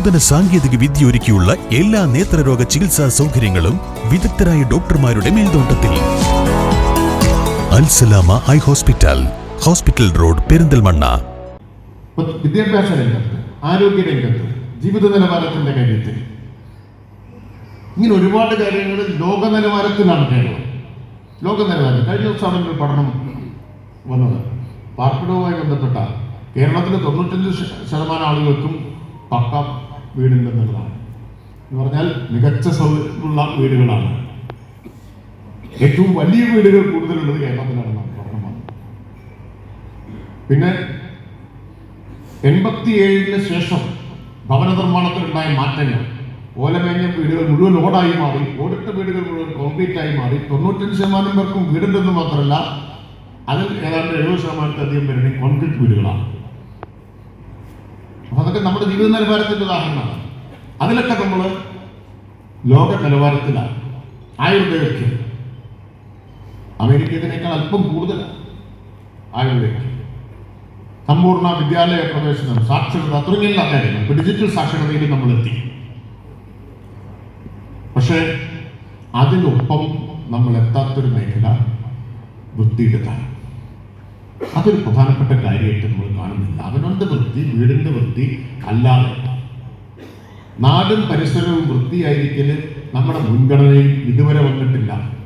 നൂതന സാങ്കേതിക വിദ്യ ഒരുക്കിയുള്ള എല്ലാ നേത്രരോഗ ചികിത്സാ സൗകര്യങ്ങളും വിദഗ്ധരായ ഡോക്ടർമാരുടെ മേൽനോട്ടത്തിൽ. Alsalama eye hospital hospital road Perinthalmanna. വിദ്യാഭ്യാസ രംഗത്ത് ആരോഗ്യ രംഗത്ത് ജീവിത നിലവാരത്തിന്റെ കാര്യത്തിൽ. ഇങ്ങനെ ഒരുപാട് കാര്യങ്ങൾ ലോക നിലവാരത്തിലാണ് കേരളം ലോക നിലവാരം. കഴിഞ്ഞ ദിവസമാണ് ഒരു പഠനം വന്നത്. പാർപ്പിടവുമായി ബന്ധപ്പെട്ട കേരളത്തിലെ തൊണ്ണൂറ്റഞ്ച് ശതമാനം ആളുകൾക്കും പക്ക വീടുണ്ടെന്നുള്ളതാണ് എന്ന് പറഞ്ഞാൽ മികച്ച സൗകര്യമുള്ള വീടുകളാണ്. ഏറ്റവും വലിയ വീടുകൾ കൂടുതലുള്ളത് കേരളത്തിലാണ് നാം പഠനമാണ് പിന്നെ എൺപത്തിയേഴിന് ശേഷം ഭവന നിർമ്മാണത്തിലുണ്ടായ മാറ്റങ്ങൾ. ഓലമേഞ്ഞ വീടുകൾ മുഴുവൻ ഓടായി മാറി ഓടിട്ട വീടുകൾ മുഴുവൻ കോൺക്രീറ്റ് ആയി മാറി. തൊണ്ണൂറ്റഞ്ച് ശതമാനം പേർക്കും വീടുണ്ടെന്ന് മാത്രമല്ല അതിൽ ഏതാണ്ട് എഴുപത് ശതമാനത്തിലധികം പേരുടെ കോൺക്രീറ്റ് വീടുകളാണ്. അതൊക്കെ നമ്മുടെ ജീവിത നിലവാരത്തിന്റെ ഉദാഹരണമാണ്. അതിലൊക്കെ നമ്മൾ ലോക നിലവാരത്തിലാണ്. ആയുർവേദയ്ക്ക്. അമേരിക്കത്തിനേക്കാൾ അല്പം കൂടുതലാണ് ആയുർവേദയ്ക്ക്. സമ്പൂർണ വിദ്യാലയ പ്രവേശനം സാക്ഷരത തുടങ്ങിയുള്ള കാര്യങ്ങൾ ഇപ്പൊ ഡിജിറ്റൽ സാക്ഷരതയിൽ നമ്മൾ എത്തി. പക്ഷേ അതിനൊപ്പം നമ്മൾ എത്താത്തൊരു മേഖല വൃത്തിയുടേതാണ് അതൊരു പ്രധാനപ്പെട്ട കാര്യമായിട്ട് നമ്മൾ വൃത്തി വീടിന്റെ വൃത്തി അല്ലാതെ. നാടും പരിസരവും വൃത്തിയായിരിക്കൽ നമ്മുടെ മുൻഗണനയിൽ ഇതുവരെ വന്നിട്ടില്ല.